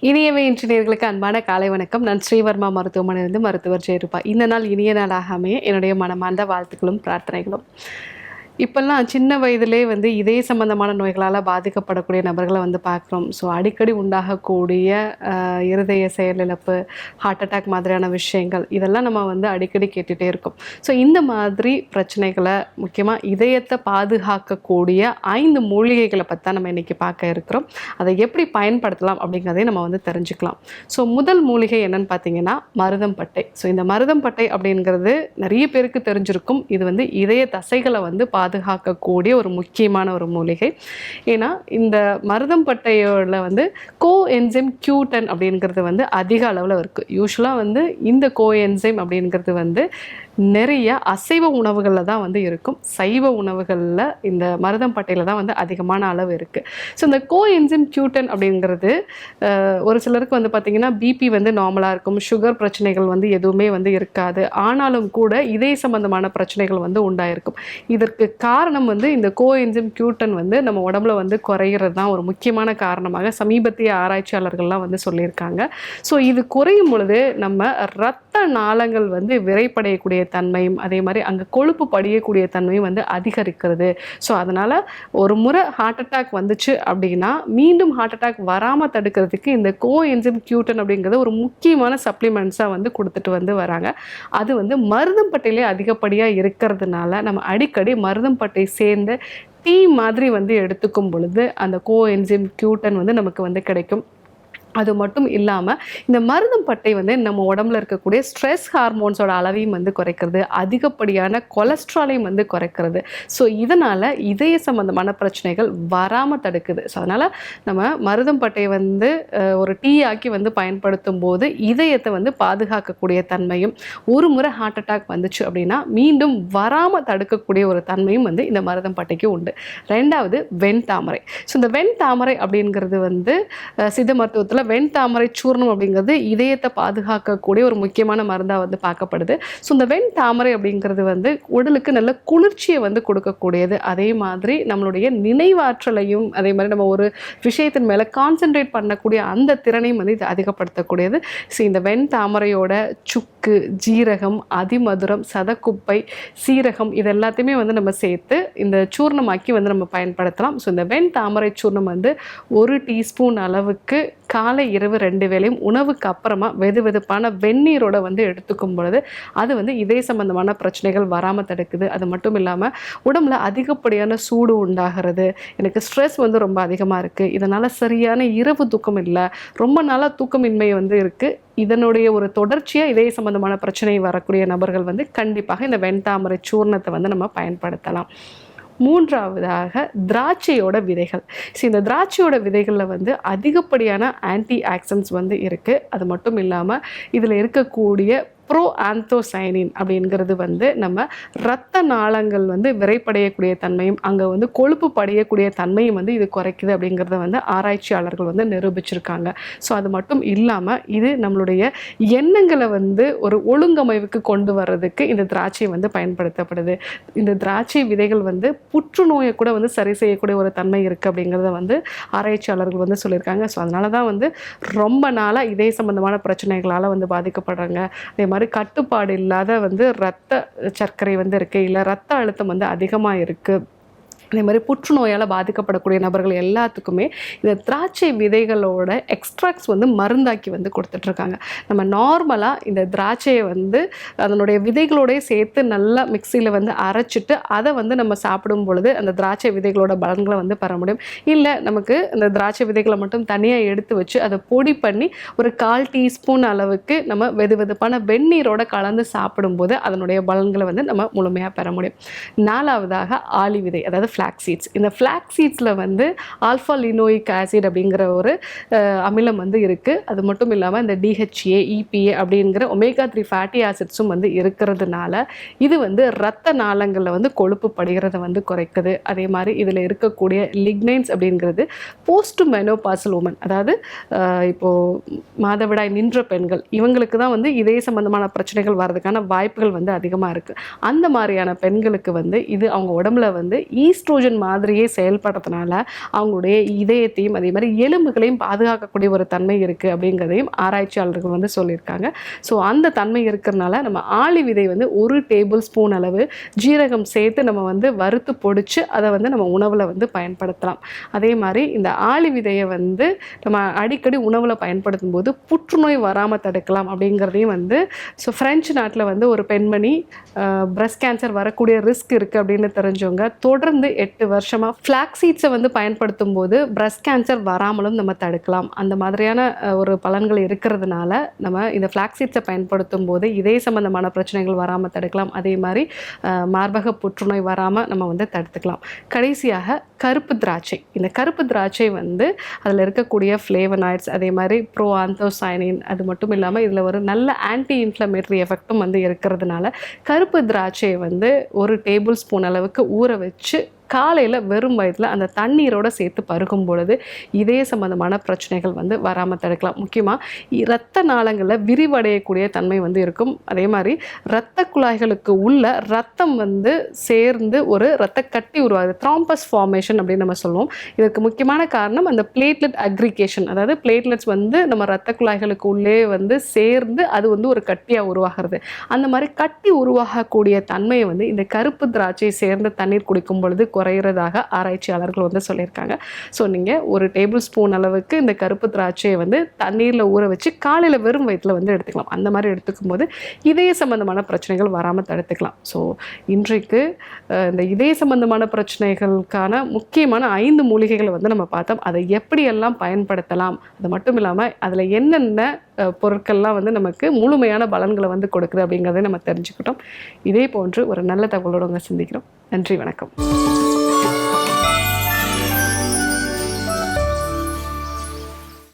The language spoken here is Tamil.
இனியவே இன்ஜினியர்களுக்கு அன்பான காலை வணக்கம். நான் ஸ்ரீவர்மா மருத்துவமனையிலிருந்து மருத்துவர் ஜெயரூபா. இந்த நாள் இனிய நாளாக அமைய என்னுடைய மனமார்ந்த வாழ்த்துக்களும் பிரார்த்தனைகளும். இப்போல்லாம் சின்ன வயதிலே வந்து இதே சம்பந்தமான நோய்களால் பாதிக்கப்படக்கூடிய நபர்களை வந்து பார்க்குறோம். ஸோ அடிக்கடி உண்டாகக்கூடிய இருதய செயலிழப்பு ஹார்ட் அட்டாக் மாதிரியான விஷயங்கள் இதெல்லாம் நம்ம வந்து அடிக்கடி கேட்டுகிட்டே இருக்கோம். ஸோ இந்த மாதிரி பிரச்சனைகளை முக்கியமாக இதயத்தை பாதுகாக்கக்கூடிய ஐந்து மூலிகைகளை பற்றி தான் நம்ம இன்றைக்கி பார்க்க இருக்கிறோம். அதை எப்படி பயன்படுத்தலாம் அப்படிங்கிறதையும் நம்ம வந்து தெரிஞ்சுக்கலாம். ஸோ முதல் மூலிகை என்னென்னு பார்த்தீங்கன்னா மருதம்பட்டை ஸோ இந்த மருதம்பட்டை அப்படிங்கிறது நிறைய பேருக்கு தெரிஞ்சிருக்கும். இது வந்து இதய தசைகளை வந்து பா பாதுகாக்கக்கூடிய ஒரு முக்கியமான ஒரு மூலிகை. ஏன்னா இந்த மருதம்பட்டையோட வந்து கோ என்சைம் கியூட்டன் அப்படிங்கிறது வந்து அதிக அளவில் இருக்குது யூஸ்வலாக வந்து இந்த கோ என்சைம் அப்படிங்கிறது வந்து நிறைய அசைவ உணவுகளில் தான் வந்து இருக்கும். சைவ உணவுகளில் இந்த மருதம்பட்டையில் தான் வந்து அதிகமான அளவு இருக்குது ஸோ இந்த கோ என்ஜிம் கியூட்டன் அப்படிங்கிறது ஒரு சிலருக்கு வந்து பார்த்திங்கன்னா பிபி வந்து நார்மலாக இருக்கும். சுகர் பிரச்சனைகள் வந்து எதுவுமே வந்து இருக்காது. ஆனாலும் கூட இதய சம்பந்தமான பிரச்சனைகள் வந்து உண்டாயிருக்கும். இதற்கு காரணம் வந்து இந்த கோ என்ஜிம் கியூட்டன் வந்து நம்ம உடம்புல வந்து குறையிறது தான் ஒரு முக்கியமான காரணமாக சமீபத்திய ஆராய்ச்சியாளர்கள்லாம் வந்து சொல்லியிருக்காங்க. ஸோ இது குறையும் பொழுது நம்ம ரத்த நாளங்கள் வந்து விரைப்படையக்கூடிய தன்மையும் அதே மாதிரி அங்கே கொழுப்பு படியக்கூடிய தன்மையும் வந்து அதிகரிக்கிறது. ஸோ அதனால் ஒரு முறை ஹார்ட் அட்டாக் வந்துச்சு அப்படின்னா மீண்டும் ஹார்ட் அட்டாக் வராமல் தடுக்கிறதுக்கு இந்த கோ என்ஜிம் கியூட்டன் அப்படிங்கிறது ஒரு முக்கியமான சப்ளிமெண்ட்ஸாக வந்து கொடுத்துட்டு வந்து வராங்க. அது வந்து மருதம்பட்டையிலே அதிகப்படியாக இருக்கிறதுனால நம்ம அடிக்கடி மருதம்பட்டை சேர்ந்த டீ மாதிரி வந்து எடுத்துக்கும் பொழுது அந்த கோ என்ஜிம் கியூட்டன் வந்து நமக்கு வந்து கிடைக்கும். அது மட்டும் இல்லாமல் இந்த மருதம்பட்டை வந்து நம்ம உடம்புல இருக்கக்கூடிய ஸ்ட்ரெஸ் ஹார்மோன்ஸோட அளவையும் வந்து குறைக்கிறது அதிகப்படியான கொலஸ்ட்ராலையும் வந்து குறைக்கிறது. ஸோ இதனால் இதய சம்பந்தமான பிரச்சனைகள் வராமல் தடுக்குது. ஸோ அதனால் நம்ம மருதம் பட்டையை வந்து ஒரு டீ ஆக்கி வந்து பயன்படுத்தும் போது இதயத்தை வந்து பாதுகாக்கக்கூடிய தன்மையும் ஒரு முறை ஹார்ட் அட்டாக் வந்துச்சு அப்படின்னா மீண்டும் வராமல் தடுக்கக்கூடிய ஒரு தன்மையும் வந்து இந்த மருதம் பட்டைக்கு உண்டு. ரெண்டாவது வெண் தாமரை. ஸோ இந்த வெண் தாமரை அப்படிங்கிறது வந்து சித்த மருத்துவத்தில் வெண்தாமரை சூர்ணம் அப்படிங்கிறது இதயத்தை பாதுகாக்கக்கூடிய ஒரு முக்கியமான மருந்தாக வந்து பார்க்கப்படுது. ஸோ இந்த வெண் தாமரை அப்படிங்கிறது வந்து உடலுக்கு நல்ல குளிர்ச்சியை வந்து கொடுக்கக்கூடியது. அதே மாதிரி நம்மளுடைய நினைவாற்றலையும் அதே மாதிரி நம்ம ஒரு விஷயத்தின் மேலே கான்சென்ட்ரேட் பண்ணக்கூடிய அந்த திறனையும் வந்து இது அதிகப்படுத்தக்கூடியது. ஸோ இந்த வெண் தாமரையோட சுக் மிளகு ஜீரகம் அதிமதுரம் சதக்குப்பை சீரகம் இது எல்லாத்தையுமே வந்து நம்ம சேர்த்து இந்த சூர்ணமாக்கி வந்து நம்ம பயன்படுத்தலாம். ஸோ இந்த வெண் தாமரை சூர்ணம் வந்து ஒரு டீஸ்பூன் அளவுக்கு காலை இரவு ரெண்டு வேளையும் உணவுக்கு அப்புறமா வெது வெதுப்பான வெந்நீரோட வந்து எடுத்துக்கும் பொழுது அது வந்து இதே சம்பந்தமான பிரச்சனைகள் வராமல் தடுக்குது. அது மட்டும் இல்லாமல் உடம்புல அதிகப்படியான சூடு உண்டாகிறது. எனக்கு ஸ்ட்ரெஸ் வந்து ரொம்ப அதிகமாக இருக்குது இதனால் சரியான இரவு தூக்கம் இல்லை. ரொம்ப நாளாக தூக்கமின்மை வந்து இருக்குது இதனுடைய ஒரு தொடர்ச்சியாக இதய சம்பந்தமான பிரச்சனை வரக்கூடிய நபர்கள் வந்து கண்டிப்பாக இந்த வெண்தாமரை சூர்ணத்தை வந்து நம்ம பயன்படுத்தலாம். மூன்றாவதாக திராட்சையோட விதைகள். ஸோ இந்த திராட்சையோட விதைகளில் வந்து அதிகப்படியான ஆன்டி ஆக்சன்ஸ் வந்து இருக்குது அது மட்டும் இல்லாமல் இதில் இருக்கக்கூடிய ப்ரோ ஆந்தோசைனின் அப்படிங்கிறது வந்து நம்ம இரத்த நாளங்கள் வந்து விரைப்படையக்கூடிய தன்மையும் அங்கே வந்து கொழுப்பு படையக்கூடிய தன்மையும் வந்து இது குறைக்குது அப்படிங்கிறத வந்து ஆராய்ச்சியாளர்கள் வந்து நிரூபிச்சிருக்காங்க. ஸோ அது மட்டும் இல்லாமல் இது நம்மளுடைய எண்ணங்களை வந்து ஒரு ஒழுங்கமைவுக்கு கொண்டு வர்றதுக்கு இந்த திராட்சை வந்து பயன்படுத்தப்படுது. இந்த திராட்சை விதைகள் வந்து புற்றுநோயை கூட வந்து சரி செய்யக்கூடிய ஒரு தன்மை இருக்குது அப்படிங்கிறத வந்து ஆராய்ச்சியாளர்கள் வந்து சொல்லியிருக்காங்க. ஸோ அதனால தான் வந்து ரொம்ப நாளாக இதே சம்பந்தமான பிரச்சனைகளால் வந்து பாதிக்கப்படுறாங்க. அதே மாதிரி கட்டுப்பாடு இல்லாத வந்து ரத்த சர்க்கரை வந்து இருக்குது இல்லை ரத்த அழுத்தம் வந்து அதிகமாக இருக்குது அதே மாதிரி புற்றுநோயால் பாதிக்கப்படக்கூடிய நபர்கள் எல்லாத்துக்குமே இந்த திராட்சை விதைகளோட எக்ஸ்ட்ராக்ட்ஸ் வந்து மருந்தாக்கி வந்து கொடுத்துட்ருக்காங்க. நம்ம நார்மலாக இந்த திராட்சையை வந்து அதனுடைய விதைகளோடய சேர்த்து நல்லா மிக்சியில் வந்து அரைச்சிட்டு அதை வந்து நம்ம சாப்பிடும் பொழுது அந்த திராட்சை விதைகளோட பலன்களை வந்து பெற முடியும். இல்லை நமக்கு அந்த திராட்சை விதைகளை மட்டும் தனியாக எடுத்து வச்சு அதை பொடி பண்ணி ஒரு கால் டீஸ்பூன் அளவுக்கு நம்ம வெது வெதுப்பான வெந்நீரோட கலந்து சாப்பிடும்போது அதனுடைய பலன்களை வந்து நம்ம முழுமையாக பெற முடியும். நாலாவதாக ஆலி விதை அதாவது ஃப்ளாக் சீட்ஸ் இந்த ஃப்ளாக் சீட்ஸில் வந்து ஆல்ஃபா லினோயிக் ஆசிட் அப்படிங்கிற ஒரு அமிலம் வந்து இருக்குது அது மட்டும் இல்லாமல் இந்த டிஹெச்ஏ இபிஏ அப்படிங்கிற ஒமேகா த்ரீ ஃபேட்டி ஆசிட்ஸும் வந்து இருக்கிறதுனால இது வந்து ரத்த நாளங்களில் வந்து கொழுப்பு படுகிறத வந்து குறைக்குது. அதே மாதிரி இதில் இருக்கக்கூடிய லிக்னைன்ஸ் அப்படிங்கிறது போஸ்ட் மெனோபாசல் உமன் அதாவது இப்போது மாதவிடாய் நின்ற பெண்கள் இவங்களுக்கு தான் வந்து இதே சம்பந்தமான பிரச்சனைகள் வர்றதுக்கான வாய்ப்புகள் வந்து அதிகமாக இருக்குது அந்த மாதிரியான பெண்களுக்கு வந்து இது அவங்க உடம்புல வந்து ஈஸ்ட் ஈஸ்ட்ரோஜன் மாதிரியே செயல்படுறதுனால அவங்களுடைய இதயத்தையும் அதே மாதிரி எலும்புகளையும் பாதுகாக்கக்கூடிய ஒரு தன்மை இருக்குது அப்படிங்கிறதையும் ஆராய்ச்சியாளர்கள் வந்து சொல்லியிருக்காங்க. ஸோ அந்த தன்மை இருக்கிறனால நம்ம ஆளி விதை வந்து ஒரு டேபிள் ஸ்பூன் அளவு ஜீரகம் சேர்த்து நம்ம வந்து வறுத்து பொடிச்சு அதை வந்து நம்ம உணவில் வந்து பயன்படுத்தலாம். அதே மாதிரி இந்த ஆளி விதையை வந்து நம்ம அடிக்கடி உணவில் பயன்படுத்தும் போது புற்றுநோய் வராமல் தடுக்கலாம் அப்படிங்கிறதையும் வந்து ஸோ ஃப்ரெஞ்சு நாட்டில் வந்து ஒரு பெண்மணி பிரஸ்ட் கேன்சர் வரக்கூடிய ரிஸ்க் இருக்குது அப்படின்னு தெரிஞ்சவங்க தொடர்ந்து எட்டு வருஷமாக ஃப்ளாக்ஸீட்ஸை வந்து பயன்படுத்தும் போது பிரஸ்ட் கேன்சர் வராமலும் நம்ம தடுக்கலாம். அந்த மாதிரியான ஒரு பலன்கள் இருக்கிறதுனால நம்ம இந்த ஃப்ளாக் சீட்ஸை பயன்படுத்தும் போது இதே சம்பந்தமான பிரச்சனைகள் வராமல் தடுக்கலாம். அதே மாதிரி மார்பக புற்றுநோய் வராமல் நம்ம வந்து தடுத்துக்கலாம். கடைசியாக கருப்பு திராட்சை. இந்த கருப்பு திராட்சை வந்து அதில் இருக்கக்கூடிய ஃப்ளேவனாய்ட்ஸ் அதே மாதிரி ப்ரோ ஆந்தோசைனின் அது மட்டும் இல்லாமல் இதில் ஒரு நல்ல ஆன்டி இன்ஃப்ளமேட்டரி எஃபெக்ட்டும் வந்து இருக்கிறதுனால கருப்பு திராட்சையை வந்து ஒரு டேபிள் ஸ்பூன் அளவுக்கு ஊற வச்சு காலையில் வெறும் வயதில் அந்த தண்ணீரோடு சேர்த்து பருகும் பொழுது இதய சம்பந்தமான பிரச்சனைகள் வந்து வராமல் தடுக்கலாம். முக்கியமாக இரத்த நாளங்களில் விரிவடையக்கூடிய தன்மை வந்து இருக்கும். அதே மாதிரி இரத்த குழாய்களுக்கு உள்ள ரத்தம் வந்து சேர்ந்து ஒரு ரத்த கட்டி உருவாகுது. த்ராம்பஸ் ஃபார்மேஷன் அப்படின்னு நம்ம சொல்லுவோம். இதற்கு முக்கியமான காரணம் அந்த பிளேட்லெட் அக்ரிகேஷன் அதாவது பிளேட்லெட்ஸ் வந்து நம்ம ரத்த குழாய்களுக்கு உள்ளே வந்து சேர்ந்து அது வந்து ஒரு கட்டியாக உருவாகிறது. அந்த மாதிரி கட்டி உருவாகக்கூடிய தன்மையை வந்து இந்த கருப்பு திராட்சை சேர்ந்த தண்ணீர் குடிக்கும் பொழுது குறையிறதாக ஆராய்ச்சியாளர்கள் வந்து சொல்லியிருக்காங்க. ஸோ நீங்கள் ஒரு டேபிள் ஸ்பூன் அளவுக்கு இந்த கருப்பு திராட்சையை வந்து தண்ணீரில் ஊற வச்சு காலையில் வெறும் வயிற்றில் வந்து எடுத்துக்கலாம். அந்த மாதிரி எடுத்துக்கும் போது இதய சம்பந்தமான பிரச்சனைகள் வராமல் தடுத்துக்கலாம். ஸோ இன்றைக்கு இந்த இதய சம்பந்தமான பிரச்சனைகளுக்கான முக்கியமான ஐந்து மூலிகைகளை வந்து நம்ம பார்த்தோம். அதை எப்படியெல்லாம் பயன்படுத்தலாம்? அது மட்டும் இல்லாமல் அதில் என்னென்ன பொருட்கள்லாம் வந்து நமக்கு முழுமையான பலன்களை வந்து கொடுக்குது அப்படிங்கிறத நம்ம தெரிஞ்சுக்கிட்டோம். இதே போன்று ஒரு நல்ல தகவலோடு உங்களை சந்திக்கிறோம். நன்றி வணக்கம்.